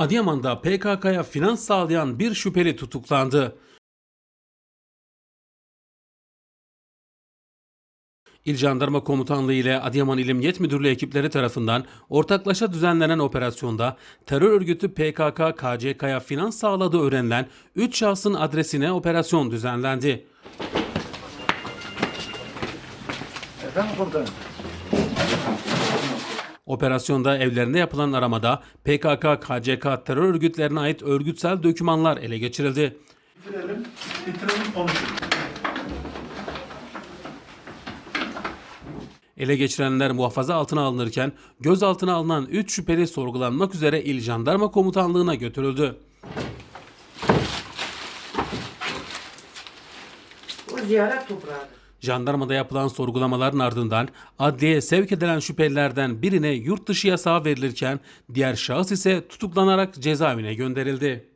Adıyaman'da PKK'ya finans sağlayan bir şüpheli tutuklandı. İl Jandarma Komutanlığı ile Adıyaman İl Emniyet Müdürlüğü ekipleri tarafından ortaklaşa düzenlenen operasyonda terör örgütü PKK KCK'ya finans sağladığı öğrenilen 3 şahsın adresine operasyon düzenlendi. Efendim komutanım. Operasyonda evlerinde yapılan aramada PKK KCK terör örgütlerine ait örgütsel dokümanlar ele geçirildi. Bitirelim, bitirelim konuşuruz. Ele geçirilenler muhafaza altına alınırken gözaltına alınan 3 şüpheli sorgulanmak üzere İl Jandarma Komutanlığı'na götürüldü. O ziyaret toprağı. Jandarmada yapılan sorgulamaların ardından adliyeye sevk edilen şüphelilerden birine yurt dışı yasağı verilirken diğer şahıs ise tutuklanarak cezaevine gönderildi.